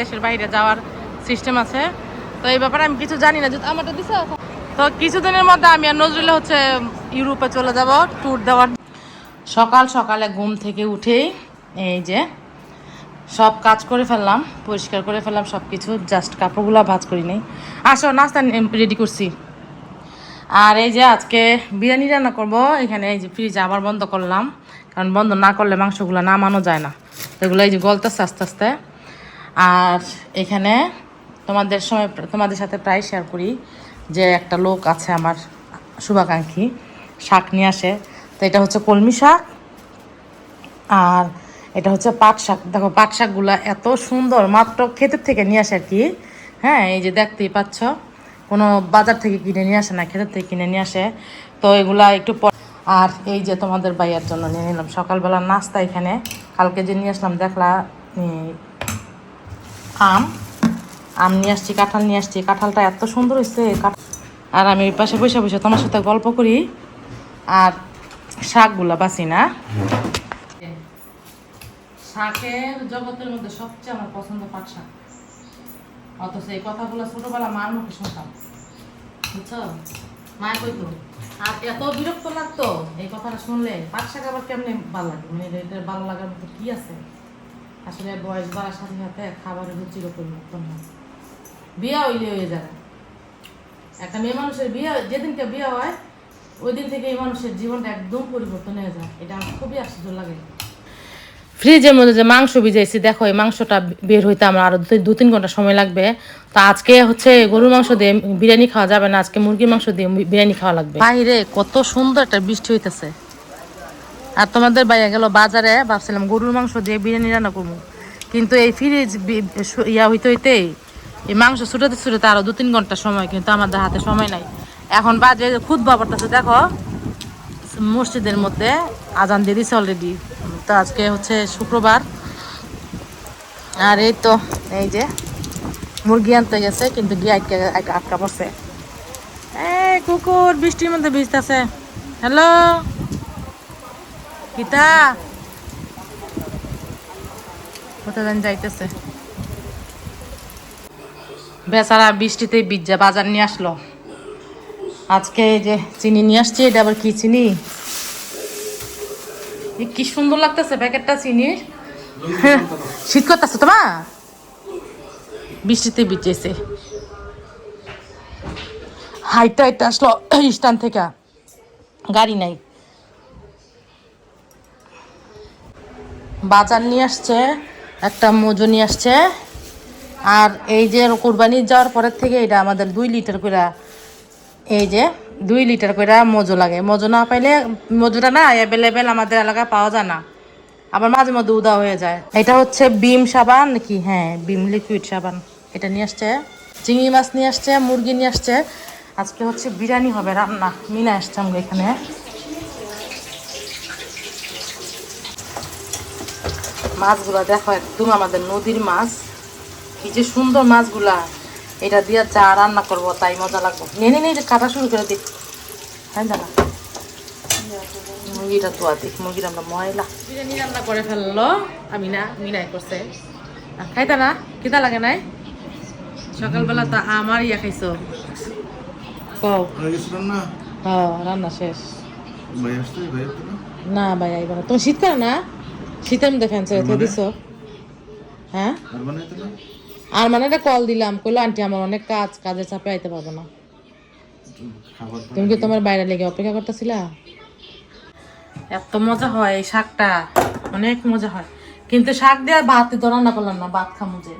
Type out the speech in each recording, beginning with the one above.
দেশের বাইরে যাওয়ার সিস্টেম আছে। তো এই ব্যাপারে আমি কিছু জানি না, যদি আমারটা দিছে তো। কিছুদিনের মধ্যে আমি আর নজরুলে হচ্ছে ইউরোপে চলে যাব ট্যুর দেওয়ার। সকাল সকালে ঘুম থেকে উঠেই এই যে সব কাজ করে ফেললাম, পরিষ্কার করে ফেললাম সব কিছু জাস্ট কাপড়গুলো ভাজ করি নেই। আসো, নাস্তা রেডি করছি। আর এই যে আজকে বিরিয়ানি রান্না করব, এখানে এই যে ফ্রিজ আবার বন্ধ করলাম। কারণ বন্ধ না করলে মাংসগুলো নামানো যায় না। এগুলো এই যে গলতেছে আস্তে আস্তে। আর এখানে তোমাদের সময় তোমাদের সাথে প্রায় শেয়ার করি যে একটা লোক আছে আমার শুভাকাঙ্ক্ষী, শাক নিয়ে আসে। তো এটা হচ্ছে কলমি শাক আর এটা হচ্ছে পাট শাক। দেখো, পাট শাকগুলো এত সুন্দর, মাত্র ক্ষেতের থেকে নিয়ে আসে আর কি। হ্যাঁ এই যে দেখতেই পাচ্ছ, কোনো বাজার থেকে কিনে নিয়ে আসে না, ক্ষেতের থেকে কিনে নিয়ে আসে। তো এগুলা একটু আর এই যে তোমাদের বাইয়ের জন্য নিয়ে নিলাম। সকালবেলা নাস্তা এখানে, কালকে যে নিয়ে আসলাম, দেখলা আম আম নিয়ে আসছি, কাঁঠাল নিয়ে আসছি। কাঁঠালটা এত সুন্দর হয়েছে আর আমি ওই পাশে বসে বসে তোমার সাথে গল্প করি। আর শাকগুলা বাসি না। শাকের জগতের মধ্যে সবচেয়ে আমার পছন্দ পাট শাক। অথচ এই কথাগুলো ছোটবেলা মার মুখে শুনতাম। বুঝছ? মা কইতো, আর এত বিরক্ত লাগতো এই কথাটা শুনলে, পাট শাক আবার কেমনে ভালো লাগে? মানে এটা ভালো লাগার মতো কি আছে? আসলে বয়স বাড়ার সাথে সাথে খাবারের রুচিরও পরিবর্তন হয়। বিয়ে হইলে হয়ে যাবে। একটা মেয়ে মানুষের বিয়ে যেদিনকে বিয়ে হয় ওই দিন থেকে এই মানুষের জীবনটা একদম পরিবর্তন হয়ে যায়। এটা আমার খুবই আশ্চর্য লাগে। ফ্রিজের মধ্যে যে মাংস ভিজাইছি দেখো এই মাংসটা বের হইতে আমার আরও দু- দু তিন ঘণ্টা সময় লাগবে। তো আজকে হচ্ছে গরুর মাংস দিয়ে বিরিয়ানি খাওয়া যাবে না আজকে মুরগির মাংস দিয়ে বিরিয়ানি খাওয়া লাগবে। বাইরে কত সুন্দর একটা বৃষ্টি হইতেছে। আর তোমাদের বাইরে গেল বাজারে, ভাবছিলাম গরুর মাংস দিয়ে বিরিয়ানি রান্না করব। কিন্তু এই ফ্রিজ ইয়া হইতে হইতেই এই মাংস ছুটাতে ছুটাতে আরও দু তিন ঘণ্টা সময়, কিন্তু আমাদের হাতে সময় নাই। এখন বাজে খুদ বাবারটাছে দেখো, মসজিদের মধ্যে আজান দিয়ে দিছে অলরেডি তো আজকে হচ্ছে শুক্রবার। আর এই তো, এই যে, মুরগি আনতে গেছে, কিন্তু গিয়ে আটকে পড়ছে। এই কুকুর, বৃষ্টির মধ্যে ভিজতেছে। হ্যালো? কিতা কোথায় যাইতেছে? বেচারা বৃষ্টিতেই বিজ্জা বাজার নিয়ে আসলো। আজকে এই যে চিনি নিয়ে আসছি এটা আবার কি চিনি? কি সুন্দর লাগতেছে প্যাকেটটা চিনির। হ্যাঁ, শীত করতেছে তোমার বৃষ্টিতে বিচেছে হাইটা হাইটা আসলো স্ট্যান্ড থেকে। গাড়ি নাই। বাজার নিয়ে আসছে, একটা মজু নিয়ে আসছে। আর এই যে কোরবানি যাওয়ার পরের থেকে এটা আমাদের দুই লিটার করে এই যে দুই লিটার করে মজু লাগে। মজু না পাইলে, মজুটা না অ্যাভেলেবেল আমাদের এলাকায় পাওয়া যায় না। আবার মাঝে মধ্যে উদা হয়ে যায়। এটা হচ্ছে বিম সাবান নাকি? হ্যাঁ বিম লিকুইড সাবান। এটা নিয়ে আসছে, চিংড়ি মাছ নিয়ে আসছে, মুরগি নিয়ে আসছে। আজকে হচ্ছে বিরিয়ানি হবে, রান্না। মিনা আসছে আমরা এখানে। মাছগুলা দেখো একদম আমাদের নদীর মাছ। কি যে সুন্দর মাছগুলা। এটা দিয়ে চা রান্না করব তাই মজা লাগবে। নেনে নিয়ে কাটা শুরু করে দিই। হ্যাঁ জানা মুরগিটা তো দিক মুরগিটা আমরা ময়লা। বিরিয়ানি রান্না করে ফেলল। আমি না মিনাই করছে। আর খাইতা না? কিতা লাগে নাই? সকালবেলা তো আমার ইয়া খাইছো। কও। হয়ে না রান্না? শেষ। না? না ভাই আইবা না। তুমি শীত করে না? চালাতে মানে? দিছো? হ্যাঁ? আর মানে একটা কল দিলাম কইলো আন্টি আমার অনেক কাজ কাজের চাপে আইতে পারব না। তুমি কি তোমার বাইরে লেগে অপেক্ষা করতেছিলা? এত মজা হয় এই শাকটা অনেক মজা হয়। কিন্তু শাক দিয়ে ভাত তো রান্না করলাম না ভাত খামু যে।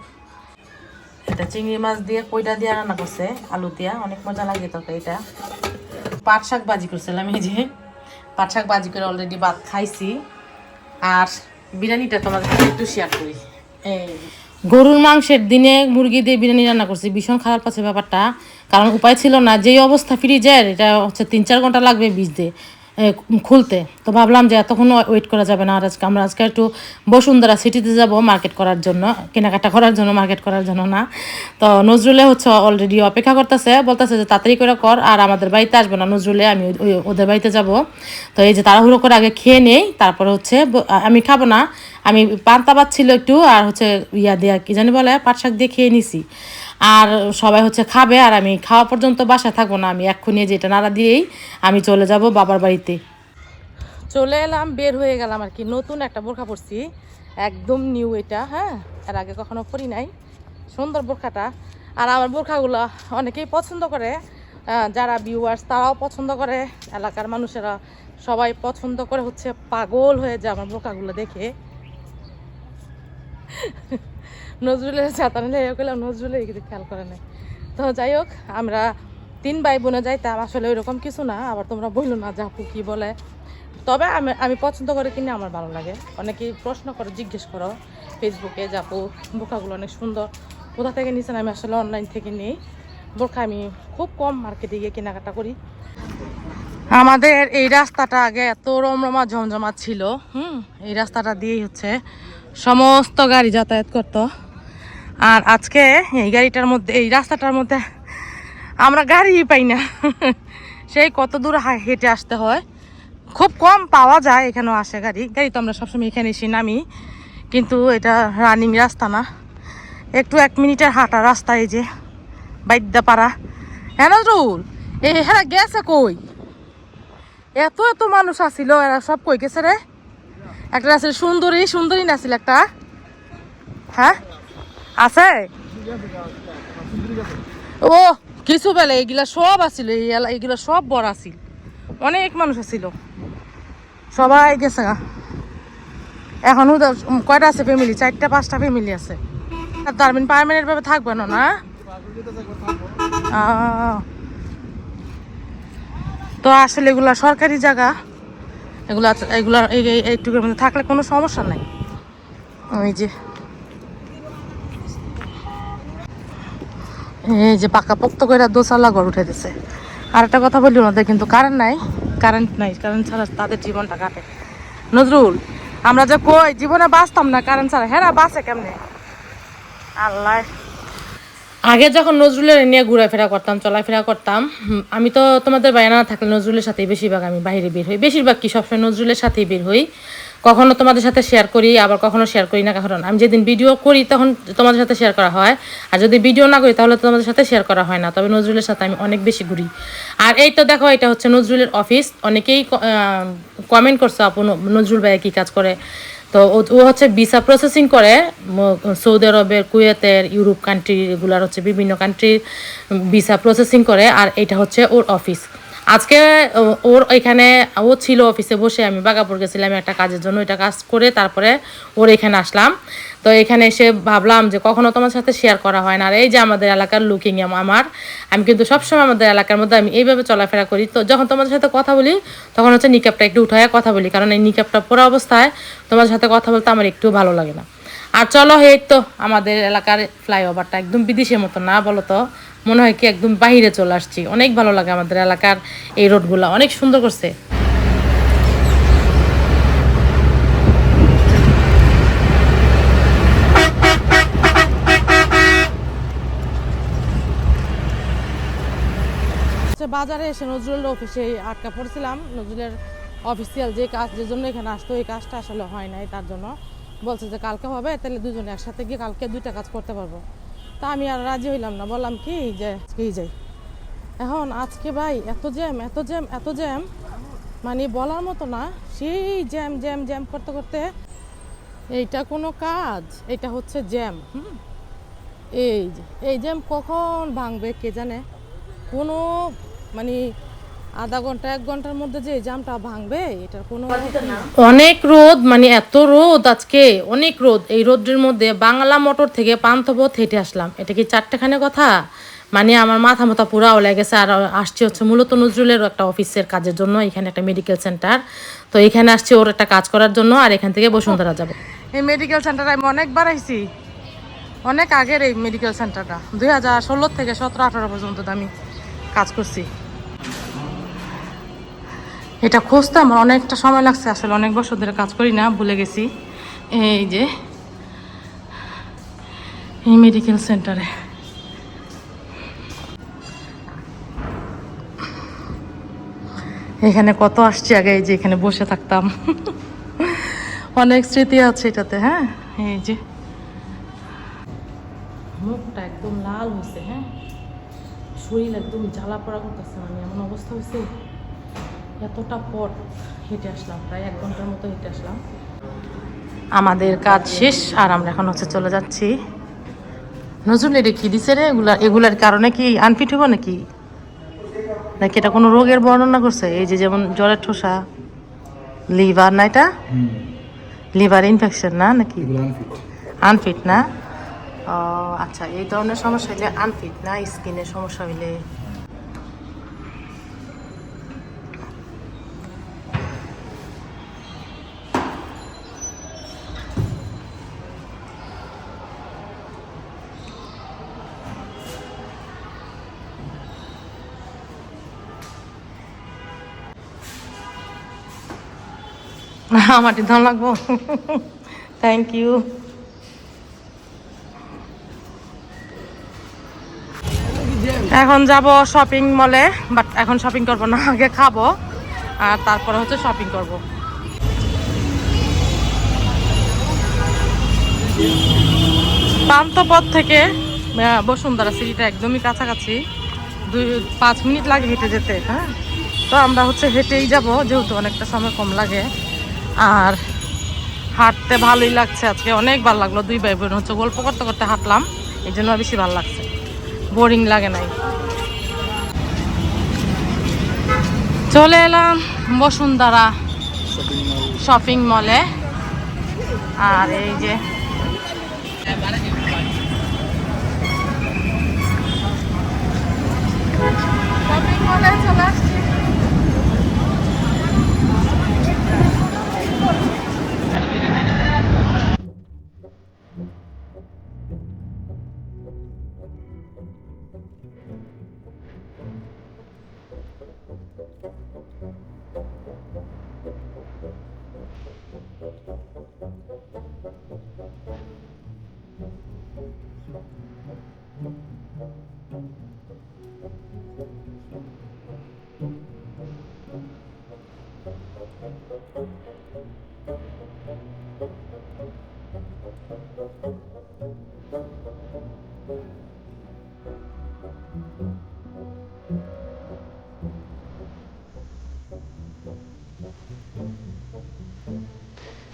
এটা চিংড়ি মাছ দিয়ে কইটা দিয়ে রান্না করছে আলু দিয়া অনেক মজা লাগে তো এটা। পাট শাক ভাজি করছিলাম এই যে পাট শাক ভাজি করে অলরেডি ভাত খাইছি। আর বিরিয়ানিটা তোমাদের একটু শেয়ার করি। গরুর মাংসের দিনে মুরগি দিয়ে বিরিয়ানি রান্না করছি। ভীষণ খারাপ পাশে ব্যাপারটা। কারণ উপায় ছিল না। যেই অবস্থা ফ্রিজের এটা হচ্ছে তিন চার ঘণ্টা লাগবে বীজ এ, খুলতে। তো ভাবলাম যে এতক্ষণ ওয়েট করা যাবে না। আর আজকে আমরা আজকে একটু বসুন্ধরা সিটিতে যাব মার্কেট করার জন্য, কেনাকাটা করার জন্য মার্কেট করার জন্য না। তো নজরুলে হচ্ছে অলরেডি অপেক্ষা করতেছে, বলতেছে যে তাড়াতাড়ি করে কর, আর আমাদের বাড়িতে আসবে না। নজরুলে আমি ওদের বাড়িতে যাব। তো এই যে তাড়াহুড়ো করে আগে খেয়ে নেই, তারপরে হচ্ছে আমি খাব না। আমি পান্তা ভাত ছিল একটু, আর হচ্ছে ইয়া দিয়া, কি জানি বলে পাট শাক দিয়ে খেয়ে নিছি। আর সবাই হচ্ছে খাবে আর আমি খাওয়া পর্যন্ত বাসা থাকব না। আমি এক্ষুনি যেটা নাড়া দিয়েই আমি চলে যাব বাবার বাড়িতে। চলে এলাম, বের হয়ে গেলাম আর কি। নতুন একটা বোরখা পরছি। একদম নিউ এটা হ্যাঁ? এর আগে কখনো পরি নাই। সুন্দর বোরখাটা। আর আমার বোরখাগুলো অনেকেই পছন্দ করে। যারা ভিউয়ার্স তারাও পছন্দ করে। এলাকার মানুষেরা সবাই পছন্দ করে হচ্ছে পাগল হয়ে যায় আমার বোরখাগুলো দেখে। নজরুলের ছাতা নিলে গেলাম নজরুলের কিন্তু খেয়াল করে নাই তো যাই হোক, আমরা তিন ভাই বোনে যাইতাম, আসলে ওইরকম কিছু না, আবার তোমরা বলল না জাপু কি বলে। তবে আমি আমি পছন্দ করে কিনে আমার ভালো লাগে। অনেকেই প্রশ্ন করো, জিজ্ঞেস করো ফেসবুকে জাপু বোকাগুলো অনেক সুন্দর, কোথা থেকে নিছেন? আমি আসলে অনলাইন থেকে নিই। বোরখা আমি খুব কম মার্কেটে গিয়ে কেনাকাটা করি। আমাদের এই রাস্তাটা আগে এত রমরমা ঝমঝমা ছিল, হুম? এই রাস্তাটা দিয়েই হচ্ছে সমস্ত গাড়ি যাতায়াত করতো। আর আজকে এই গাড়িটার মধ্যে, এই রাস্তাটার মধ্যে আমরা গাড়ি পাই না। সেই কত দূর হেঁটে আসতে হয়। খুব কম পাওয়া যায় এখানেও আসে গাড়ি। গাড়ি তো আমরা সবসময় এখানে এসে নামি। কিন্তু এটা রানিং রাস্তা না। একটু এক মিনিটের হাঁটা রাস্তা এই যে, বাইদ্যাপাড়া। হ্যাঁ নজরুল? এ হ্যাঁ গেছে কই? এত এত মানুষ আসিল, এরা সব কই গেছে রে? একটা আছিল সুন্দরী সুন্দরী নাছিল একটা? হ্যাঁ? আছে? ও, কিছু বেলে, এগুলা সব এই এগুলা সব বড় আছিল। অনেক মানুষ আছিল। সবাই গেছে। এখন কয়টা আছে ফ্যামিলি চারটা, পাঁচটা ফ্যামিলি আছে। তারমিন পারমানেন্ট ভাবে থাকবে না না? তো আসলে এগুলা সরকারি জায়গা। এগুলা এগুলা এই- এই- এইটুকুর মধ্যে থাকলে কোনো সমস্যা নাই। ওই যে এই যে পাকা পোক্ত করে দোসালা ঘর উঠে দিছে। আর একটা কথা বলি ওনাদের কিন্তু কারেন্ট নাই। কারেন্ট নাই কারেন্ট ছাড়া তাদের জীবনটা কাটে। নজরুল, আমরা যে কই, জীবনে বাঁচতাম না কারেন্ট ছাড়া। হ্যাঁ বাঁচে কেমনে? আল্লাহ। আগে যখন নজরুলের নিয়ে ঘোরাফেরা করতাম, চলাফেরা করতাম আমি তো তোমাদের বাইরে না থাকলে নজরুলের সাথেই বেশিরভাগ আমি বাইরে বের হই। বেশিরভাগ কি, সবসময় নজরুলের সাথেই বের হই। কখনো তোমাদের সাথে শেয়ার করি, আবার কখনো শেয়ার করি না, কারণ আমি যেদিন ভিডিও করি তখন তোমাদের সাথে শেয়ার করা হয়। আর যদি ভিডিও না করি তাহলে তোমাদের সাথে শেয়ার করা হয় না। তবে নজরুলের সাথে আমি অনেক বেশি ঘুরি। আর এই তো দেখো, এটা হচ্ছে নজরুলের অফিস অনেকেই কমেন্ট করছে, আপু নজরুল ভাইয়া কী কাজ করে? তো ও- ও হচ্ছে ভিসা প্রসেসিং করে সৌদি আরবের, কুয়েতের, ইউরোপ কান্ট্রি এগুলার হচ্ছে বিভিন্ন কান্ট্রির ভিসা প্রসেসিং করে। আর এটা হচ্ছে ওর অফিস আজকে ওর এখানে, ও ছিল অফিসে বসে আমি বাগাপুর গেছিলাম একটা কাজের জন্য এটা কাজ করে তারপরে ওর এখানে আসলাম। তো এখানে এসে ভাবলাম যে কখনো তোমার সাথে শেয়ার করা হয় না। আর এই যে আমাদের এলাকার লুকিং আমার, আমি কিন্তু সবসময় আমাদের এলাকার মধ্যে আমি এইভাবে চলাফেরা করি। তো যখন তোমাদের সাথে কথা বলি, তখন হচ্ছে নিকাপটা একটু উঠায় কথা বলি। কারণ এই নিকাপটা পরা অবস্থায় তোমার সাথে কথা বলতে আমার একটু ভালো লাগে না। আর চলো এই তো আমাদের এলাকার ফ্লাইওভারটা একদম বিদেশের মতো না বলো তো। মনে হয় কি একদম বাইরে চলে আসছি। অনেক ভালো লাগে আমাদের এলাকার এই রোডগুলো অনেক সুন্দর করছে। বাজারে এসে নজরুলের অফিসে আটকা পড়ছিলাম। নজরুলের অফিসিয়াল যে কাজ, যে জন্য এখানে আসতো, এই কাজটা আসলে হয় নাই তার জন্য। বলছে যে কালকে হবে, তাহলে দুজনে একসাথে গিয়ে কালকে দুইটা কাজ করতে পারব। তা আমি আর রাজি হইলাম না, বললাম কি যে আজকেই যাই এখন আজকে ভাই এত জ্যাম এত জ্যাম এত জ্যাম মানে বলার মতো না, সেই জ্যাম জ্যাম জ্যাম করতে করতে এইটা কোনো কাজ, এটা হচ্ছে জ্যাম এই এই জ্যাম কখন ভাঙবে কে জানে? কোনো মানে আধা ঘণ্টা এক ঘণ্টার মধ্যে যে জামটা ভাঙবে এটার কোনো অনেক রোদ মানে এত রোদ আজকে অনেক রোদ। এই রোদের মধ্যে বাংলা মোটর থেকে পান্থপথ হেঁটে আসলাম। এটা কি চারটেখানে কথা? মানে আমার মাথা মাথা পুরা ওলে গেছে আর আসছে হচ্ছে মূলত নজরুলের একটা অফিসের কাজের জন্য এখানে একটা মেডিকেল সেন্টার তো এখানে আসছি ওর একটা কাজ করার জন্য আর এখান থেকে বসুন্ধরা যাব। এই মেডিকেল সেন্টারে আমি অনেকবার আইছি। অনেক আগের এই মেডিকেল সেন্টারটা দুই হাজার ষোলো থেকে সতেরো আঠারো পর্যন্ত তো আমি কাজ করছি। এটা খুঁজতে আমার অনেকটা সময় লাগছে, আসলে অনেক বছর ধরে কাজ করি না, ভুলে গেছি। এই যে, এই মেডিকেল সেন্টারে এখানে কত আসছি আগে, এই যে এখানে বসে থাকতাম। অনেক স্মৃতি আছে এটাতে হ্যাঁ? এই যে। মুখটা একদম লাল হয়েছে হ্যাঁ? শরীর একদম জ্বালা পড়া করতেছে মানে এমন অবস্থা হয়েছে এতটা পর হেঁটে আসলাম প্রায় এক ঘণ্টার মতো হেঁটে আসলাম। আমাদের কাজ শেষ আর আমরা এখন হচ্ছে চলে যাচ্ছি। নজরুল এটা কি দিছে রে? এগুলা এগুলার কারণে কি আনফিট হব নাকি? নাকি এটা কোনো রোগের বর্ণনা করছে? এই যে যেমন জ্বরের ঠোসা লিভার না এটা? লিভার ইনফেকশন না নাকি? আনফিট আনফিট না? ও আচ্ছা এই ধরনের সমস্যা হইলে আনফিট না? স্কিনের সমস্যা হইলে? আমাটি দাম লাগবো। থ্যাংক ইউ এখন যাব শপিং মলে বাট এখন শপিং করব না, আগে খাব, আর তারপরে হচ্ছে শপিং করব। পান্থপথ থেকে বসুন্ধরা সিটিটা একদমই কাছাকাছি, দুই, পাঁচ মিনিট লাগে হেঁটে যেতে হ্যাঁ? তো আমরা হচ্ছে হেঁটেই যাব, যেহেতু অনেকটা সময় কম লাগে। আর হাঁটতে ভালোই লাগছে আজকে। অনেক ভালো লাগল, দুই ভাই বোন হচ্ছে। গল্প করতে করতে হাঁটলাম, এই জন্য বেশি ভালো লাগছে। বোরিং লাগে নাই। চলে এলাম বসুন্ধরা শপিং মলে আর এই যে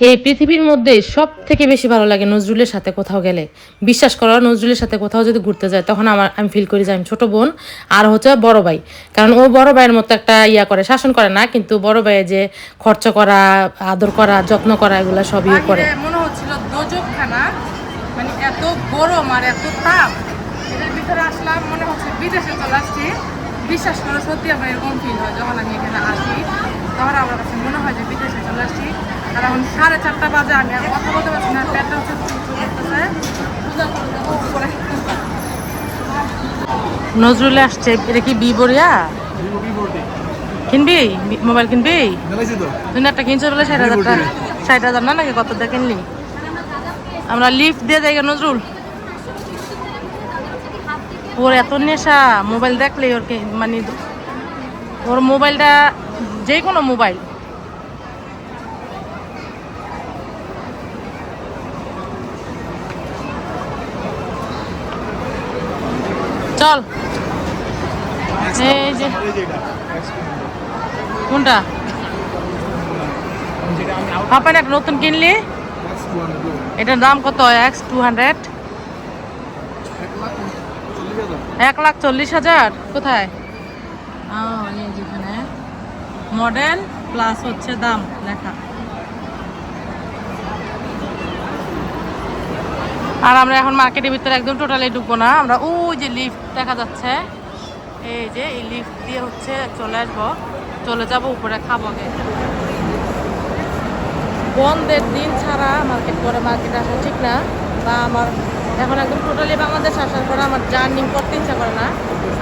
এই পৃথিবীর মধ্যে সব থেকে বেশি ভালো লাগে নজরুলের সাথে কোথাও গেলে। বিশ্বাস করো, নজরুলের সাথে কোথাও যদি ঘুরতে যায়, তখন আমার, আমি ফিল করি যে আমি ছোট বোন আর হচ্ছে বড় ভাই। কারণ ও বড় ভাইয়ের মতো একটা ইয়া করে, শাসন করে না, কিন্তু বড় ভাইয়ের যে খরচ করা, আদর করা, যত্ন করা, এগুলো সবই করে। মনে হচ্ছিল এত গরম আর এত তাপ। এটার ভিতরে আসলাম মনে হচ্ছে বিদেশে চলে আসছি। বিশ্বাস করো সত্যি আমার এরকম ফিল হয় যখন আমি এখানে আসি। তখন আমার কাছে মনে হয় যে বিদেশে চলে আসছি। আর এখন সাড়ে চারটা বাজে আমি আর কথা বলতে পারছি না পেটটা হচ্ছে পূজা করে নজরুলে আসছে এটা কি বিবরিয়া? কিনবি? মোবাইল কিনবি? জানাইছি তো। তুই একটা কিনছো বলে ষাট হাজার ষাট হাজার না নাকি কত কিনলি? আমরা লিফট দিয়ে যাই নজরুল। ওর এত নেশা মোবাইল দেখলে ওর কি মানে ওর মোবাইলটা যে কোনো মোবাইল চল। এই যে। কোনটা? হাফেন একটা নতুন কিনলি? এটার দাম কত? এক্স টু হান্ড্রেড এক লাখ চল্লিশ হাজার? কোথায়? ও, মডেল প্লাস হচ্ছে দাম লেখা। আর আমরা এখন মার্কেটের ভিতরে একদম টোটালি ঢুকবো না। আমরা ওই যে লিফট দেখা যাচ্ছে। এই যে এই লিফট দিয়ে হচ্ছে চলে আসব। চলে যাব উপরে খাব আগে। বন্ধের দিন ছাড়া মার্কেট করে মার্কেটে আসা ঠিক না। বা আমার এখন একদম টোটালি বাংলাদেশ আসার পরে আমার জার্নিং করতে ইচ্ছা করে না।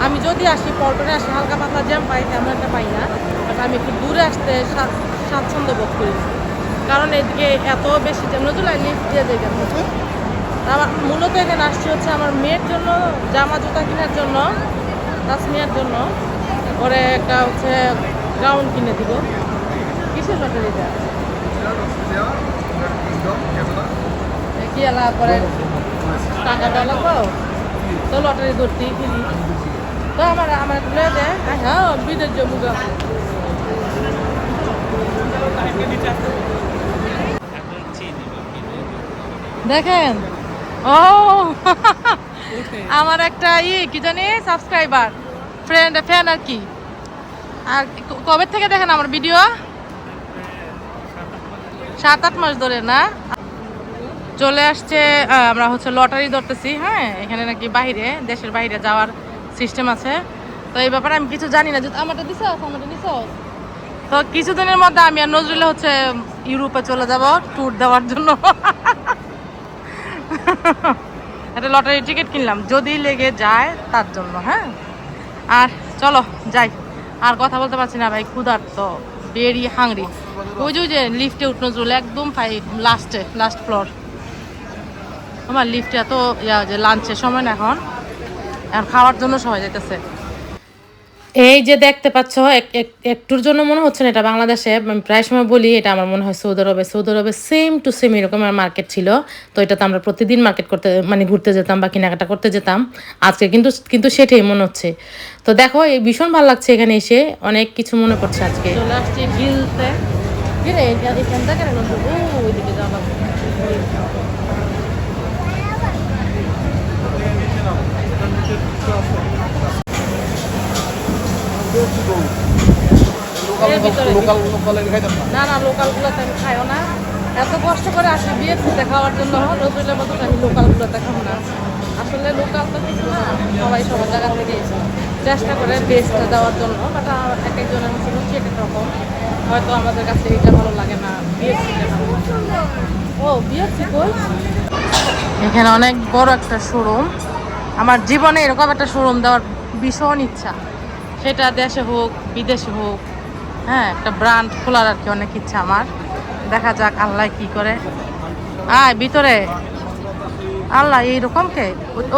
আমি যদি আসি পল্টনে আসি হালকা পাতলা জ্যাম পাই তেমন একটা পাই না। বাট আমি একটু দূরে আসতে স্বাচ্ছন্দ্য বোধ করি। কারণ এদিকে এত বেশি জ্যাম নজরুল লিফট দিয়ে দেয় কেন? আমার মূলত এখানে আসছি হচ্ছে আমার মেয়ের জন্য জামা জুতা কেনার জন্য তাসমিয়ার জন্য। পরে একটা হচ্ছে গাউন কিনে দিব। কিসের লটারি পরে তো লটারি তো আমার আমার হ্যাঁ দেখেন? ও, আমার একটা ই, কি জানি সাবস্ক্রাইবার ফ্রেন্ড ফ্যান আর কি। আর কবে থেকে দেখেন আমার ভিডিও সাত, আট মাস ধরে না। চলে আসছে আমরা হচ্ছে লটারি ধরতেছি হ্যাঁ? এখানে নাকি বাইরে, দেশের বাইরে যাওয়ার সিস্টেম আছে। তো এই ব্যাপারে আমি কিছু জানি না। যদি আমারটা দিছ, আমারটা নিছ। তো কিছুদিনের মধ্যে আমি আর নজরুলে হচ্ছে ইউরোপে চলে যাব ট্যুর দেওয়ার জন্য। একটা লটারি টিকিট কিনলাম। যদি লেগে যায়, তার জন্য হ্যাঁ? আর চলো, যাই। আর কথা বলতে পারছি না ভাই ক্ষুধার তো ভেরি হাংরি ওই যে ওই যে লিফটে উঠ নজরুল একদম লাস্টে লাস্ট ফ্লোর আমার লিফটে এত ইয়া যে লাঞ্চের সময় না এখন। এখন খাওয়ার জন্য সবাই যেতেছে এই যে দেখতে পাচ্ছ এক- এক- একটুর জন্য মনে হচ্ছে না এটা বাংলাদেশে। আমি প্রায় সময় বলি এটা আমার মনে হয় সৌদি আরবে। সৌদি আরবে সেম টু সেম এরকম মার্কেট ছিল। তো এটাতে আমরা প্রতিদিন মার্কেট করতে মানে ঘুরতে যেতাম বা কেনাকাটা করতে যেতাম। আজকে কিন্তু কিন্তু সেটাই মনে হচ্ছে। তো দেখো এই ভীষণ ভালো লাগছে এখানে এসে। অনেক কিছু মনে পড়ছে আজকে। চলে আসছি গিলতে কিরে এখান থেকে ওইদিকে যাওয়া না না লোকালগুলোতে আমি খাইও না। এত কষ্ট করে আসি বিএফসিতে খাওয়ার জন্য নজরুলের মতো আমি লোকালগুলোতে খাব না। আসলে লোকাল তো কিছু না সবাই সবার জায়গা থেকে চেষ্টা করে বেস্টটা দেওয়ার জন্য বাট এক একজনের মতো এক এক রকম। হয়তো আমাদের কাছে এটা ভালো লাগে না লাগে ও বিএফসি কই? এখানে অনেক বড় একটা শোরুম আমার জীবনে এরকম একটা শোরুম দেওয়ার ভীষণ ইচ্ছা। সেটা দেশে হোক, বিদেশে হোক হ্যাঁ একটা ব্র্যান্ড খোলার আর কি অনেক ইচ্ছা আমার। দেখা যাক আল্লাহ কি করে। আয়, ভিতরে। আল্লাহ, এইরকম কে?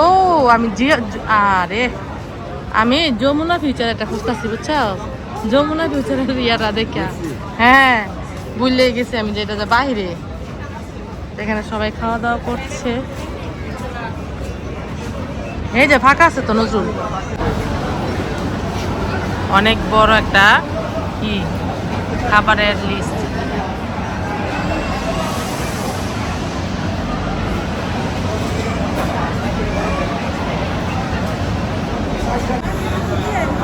ও, আমি জিও আরে, আমি যমুনা ফিউচার একটা খুঁজতেছি বুঝছ যমুনা ফিউচারের ইয়াটা দেখা। হ্যাঁ বুঝলে গেছি আমি যে এটা যে বাইরে। এখানে সবাই খাওয়া দাওয়া করছে। এই যে ফাঁকা আছে তো নজরুল। অনেক বড় একটা কি খাবারের লিস্ট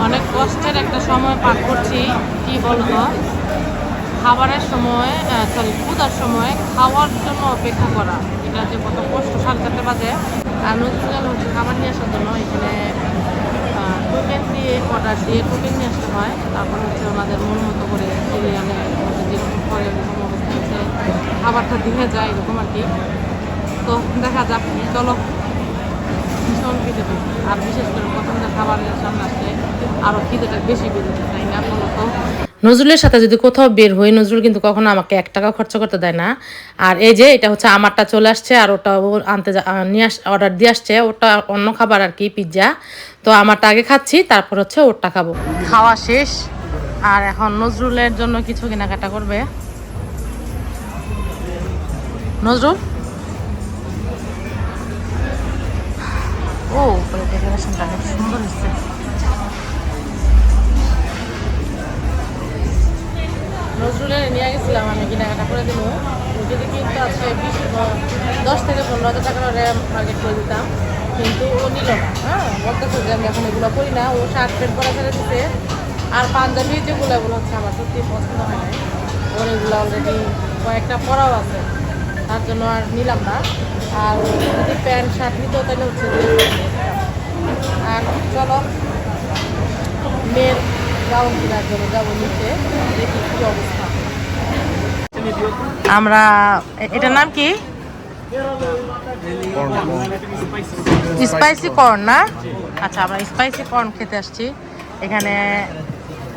অনেক কষ্টের একটা সময় পার করছি, কি বলব? খাবারের সময় সরি পূজার সময় খাওয়ার জন্য অপেক্ষা করা। এটা যে কত কষ্ট, সাড়ে চারটে বাজে। আর নজরুল হচ্ছে খাবার নিয়ে আসার জন্য এখানে টোকেন দিয়ে অর্ডার দিয়ে টোকেন নিয়ে আসতে হয়। তারপর হচ্ছে ওনাদের মন মতো করে সিরিয়ালে যেরকম করে এরকম অবস্থা হচ্ছে খাবারটা দিয়ে যায়, এরকম আর কি। তো দেখা যাক, চলো। ভীষণ খিদে পেয়েছি আর বিশেষ করে প্রথম খাবারের সামনে আসলে আরও খিদেটা বেশি বেড়ে যায় তাই না নজরুলের সাথে যদি কোথাও বের হই নজরুল কিন্তু কখনো আমাকে এক টাকাও খরচা করতে দেয় না। আর এই যে এটা হচ্ছে আমারটা চলে আসছে আর ওটা আনতে নিয়ে আস অর্ডার দিয়ে আসছে ওটা অন্য খাবার আর কি পিৎজা তো আমারটা আগে খাচ্ছি তারপর হচ্ছে ওরটা খাব। খাওয়া শেষ আর এখন নজরুলের জন্য কিছু কেনাকাটা করবে। নজরুল? ও ডেকোরেশনটা অনেক সুন্দর হচ্ছে নজরুলের নিয়ে গেছিলাম আমি কেনাকাটা করে দিব। যদি কিন্তু আছে বিশ দশ থেকে পনেরো হাজার টাকার মার্কেট করে দিতাম। কিন্তু ও নিল হ্যাঁ? বলতেছে যে আমি এখন এগুলো করি না। ও শার্ট প্যান্ট পরা ছেড়ে আর পাঞ্জাবি যেগুলো, এগুলো হচ্ছে আমার সত্যি পছন্দ হয় না ওর এগুলো অলরেডি কয়েকটা পরাও আছে। তার জন্য আর নিলাম না। আর যদি প্যান্ট, শার্ট নিতেও তাহলে হচ্ছে আর চলো, মেয়ের গাউন কেনার জন্য যাব নিচে দেখি কি অবস্থা। আমরা এটার নাম কি? স্পাইসি কর্ন না? আচ্ছা আমরা স্পাইসি কর্ন খেতে আসছি। এখানে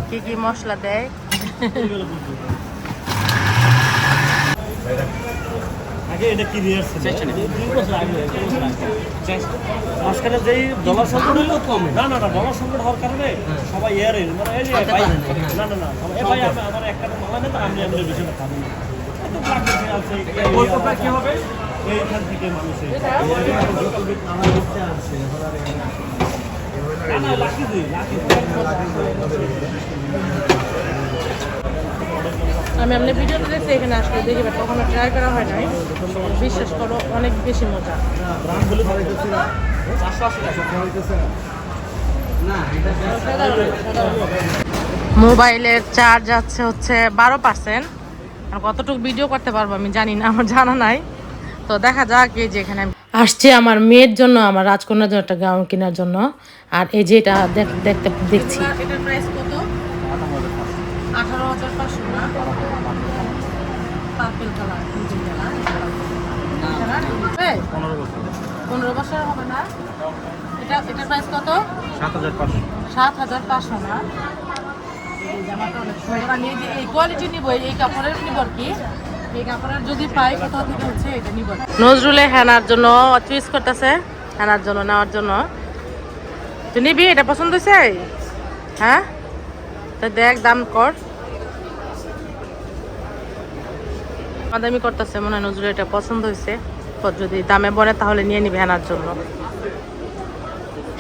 কি কি মশলা দেয়? আগে এটা কি দিয়ে আসছে? দুই বছর আগে মাঝখানে যেই ডলার সংকট হলো কমে। না না না ডলার সংকট হওয়ার কারণে সবাই এর মানে এই ভাই না না না এ ভাই আমার একটা মালা নেই আমি আমি বেশি না। খাব আছে কি হবে? এইখান থেকে মানুষের। লাকি লাকি আমি আপনি ভিডিওতে দেখছি এখানে আসলে দেখি বাট কখনো ট্রাই করা হয় নাই। বিশ্বাস করো, অনেক বেশি মজা। মোবাইলের চার্জ আছে হচ্ছে বারো পার্সেন্ট আর কতটুকু ভিডিও করতে পারব আমি জানি না, আমার জানা নাই। তো দেখা যাক এই যে এখানে আসছে আমার মেয়ের জন্য, আমার রাজকন্যার জন্য, একটা গাউন কেনার জন্য। আর এই যে এটা দেখ- দেখতে দেখছি। এটার প্রাইস কত আঠারো হাজার পাঁচশো না পার্পেল কালার পনেরো বছর। হবে না? এটা এটার প্রাইস কত? সাত হাজার পাঁচশো। সাত হাজার পাঁচশো না? এই জামাটা অনেক সুন্দর। আমি এই যে এই কোয়ালিটি নিব এই কাপড়ের নিব আর কি। নজরুলে হেনার জন্য চুইস করতেছে হেনার জন্য নেওয়ার জন্য। তুই নিবি এটা পছন্দ হয়েছে? হ্যাঁ? তো দেখ দাম কর। দামি করতেছে মনে হয় নজরুল এটা পছন্দ হয়েছে। যদি দামে বলে তাহলে নিয়ে নিবে হেনার জন্য।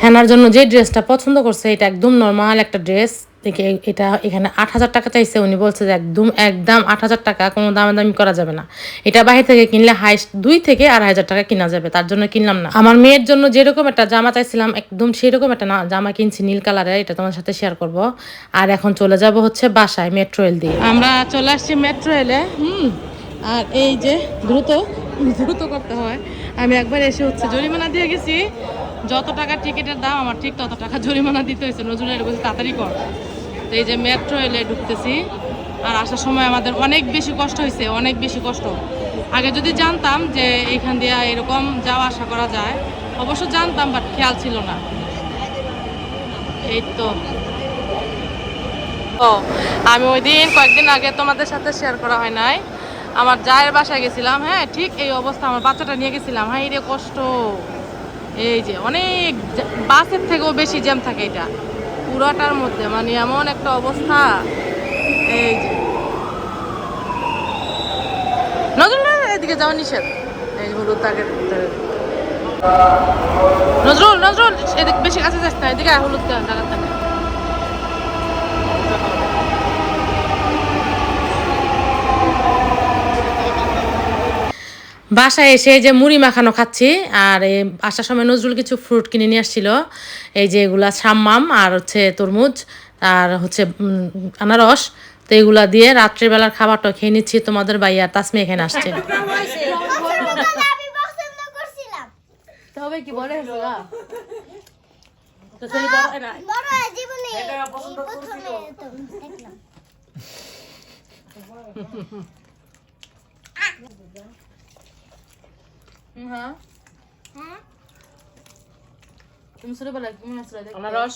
হেনার জন্য যে ড্রেসটা পছন্দ করছে এটা একদম নর্মাল একটা ড্রেস। দেখে এটা এখানে আট হাজার টাকা চাইছে উনি বলছে যে একদম একদম আট হাজার টাকা কোনো দামে দামি করা যাবে না। এটা বাইরে থেকে কিনলে হাইস্ট দুই থেকে আড়াই হাজার টাকা কিনা যাবে তার জন্য কিনলাম না। আমার মেয়ের জন্য যেরকম একটা জামা চাইছিলাম একদম সেরকম একটা না জামা কিনছি নীল কালারের এটা তোমার সাথে শেয়ার করব। আর এখন চলে যাব হচ্ছে বাসায় মেট্রো রেল দিয়ে। আমরা চলে আসছি মেট্রো রেলে হুম আর এই যে দ্রুত দ্রুত করতে হয়। আমি একবার এসে হচ্ছে জরিমানা দিয়ে গেছি। যত টাকা টিকিটের দাম, আমার ঠিক তত টাকা জরিমানা দিতে হয়েছে। নজরুলের বলছে, তাড়াতাড়ি কর। তো এই যে মেট্রো এলে ঢুকতেছি। আর আসার সময় আমাদের অনেক বেশি কষ্ট হয়েছে, অনেক বেশি কষ্ট। আগে যদি জানতাম যে এইখান দিয়ে এরকম যাওয়া, আসা করা যায়, অবশ্য জানতাম, বাট খেয়াল ছিল না। এই তো। ও, আমি ওই দিন কয়েকদিন আগে তোমাদের সাথে শেয়ার করা হয় নাই। আমার জায়ের বাসায় গেছিলাম হ্যাঁ ঠিক এই অবস্থা আমার বাচ্চাটা নিয়ে গেছিলাম। হ্যাঁ রে, কষ্ট। এই যে, অনেক বাসের থেকেও বেশি জ্যাম থাকে এটা। পুরোটার মধ্যে মানে এমন একটা অবস্থা। এই যে। নজরুল এদিকে যাওয়া নিষেধ। এই হলুদ ভিতরে। নজরুল নজরুল, এদিক বেশি কাছে যাস না, এদিকে হলুদ দাগের বাসায় এসে যে মুড়ি মাখানো খাচ্ছি আর এই আসার সময় নজরুল কিছু ফ্রুট কিনে নিয়ে আসছিল। এই যে এগুলা সাম্মাম আর হচ্ছে তরমুজ আর হচ্ছে আনারস। তো এগুলা দিয়ে রাত্রিবেলার খাবারটা খেয়ে নিচ্ছি। তোমাদের ভাই আর তাসমি এখানে আসছে। আমি তবে কি বলে তো সেই বড় না বড় জীবনে এই প্রথমে তো দেখলাম হ্যাঁ হ্যাঁ তুমি ছোটবেলা কেমন আসলে আনারস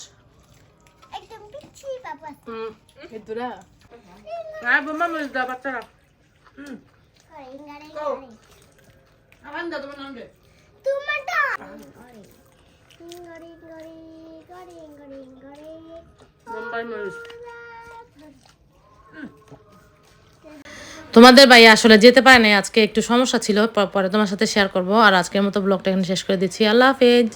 একদম পিচ্ছি বাবা হুম এদুরা হ্যাঁ বোমা মরিস দা বাচ্চারা করে ইঙ্গারে ইঙ্গারে আমার দা তোমার নাম তোমাদের ভাই আসলে যেতে পারে নাই, আজকে একটু সমস্যা ছিল পরে তোমার সাথে শেয়ার করব। আর আজকের মতো ব্লগটা এখানে শেষ করে দিচ্ছি। আল্লাহ হাফেজ।